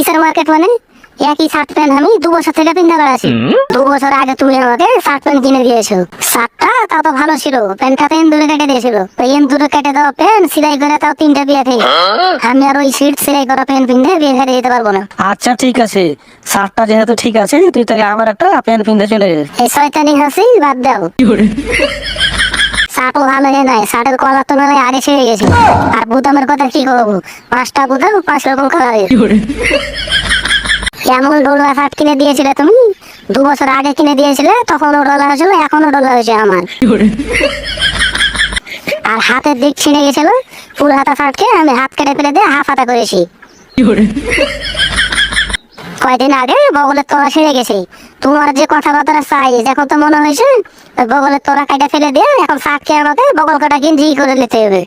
কিসের মার্কেট মানে? একই শার্ট প্যান্ট আমি দু বছর থেকে পিন্ধে বেড়াচ্ছি দু বছর আগে তুমি আমাকে শার্ট প্যান্ট কিনে দিয়েছ। শার্টটা তাও তো ভালো ছিল। প্যান্টটা তো এন্দুরে কেটে দিয়েছিল। তো এন্দুরে কেটে দেওয়া প্যান্ট সেলাই করে তাও তিনটা বিয়ে থেকে। আমি আর ওই সিট সেলাই করা প্যান্ট পিন্ধে বিয়ে ফেলে যেতে পারব না। আচ্ছা ঠিক আছে। শার্টটা যেহেতু ঠিক আছে তুই তাহলে আমার একটা প্যান্ট পিনতে চলে এই শয়তানি হাসি বাদ দাও। শার্টও ভালো হয় নাই শার্টের কলার তো মেলায় আগে ছেড়ে গেছে। আর বুতামের কথা কি করব পাঁচটা বুতাম পাঁচ রকম কালারের এমন ডোলা শার্ট কিনে দিয়েছিলে তুমি? দু বছর আগে কিনে দিয়েছিলে তখনও ডোলা হয়েছিল এখনও ডোলা হয়েছে আমার। আর হাতের দিক ছিঁড়ে গেছিল ফুল হাতা শার্টকে আমি হাত কেটে ফেলে দিয়ে হাফ হাতা করেছি। কয়দিন আগে বগলের তোরা সেরে গেছে তোমার যে কথাবার্তা চাই এখন তো মনে হয়েছে, বগলের তোরা কাটা ফেলে দিয়ে এখন ফাঁক খেয়ে আমাকে বগল কাটা গিঞ্জি করে নিতে হবে।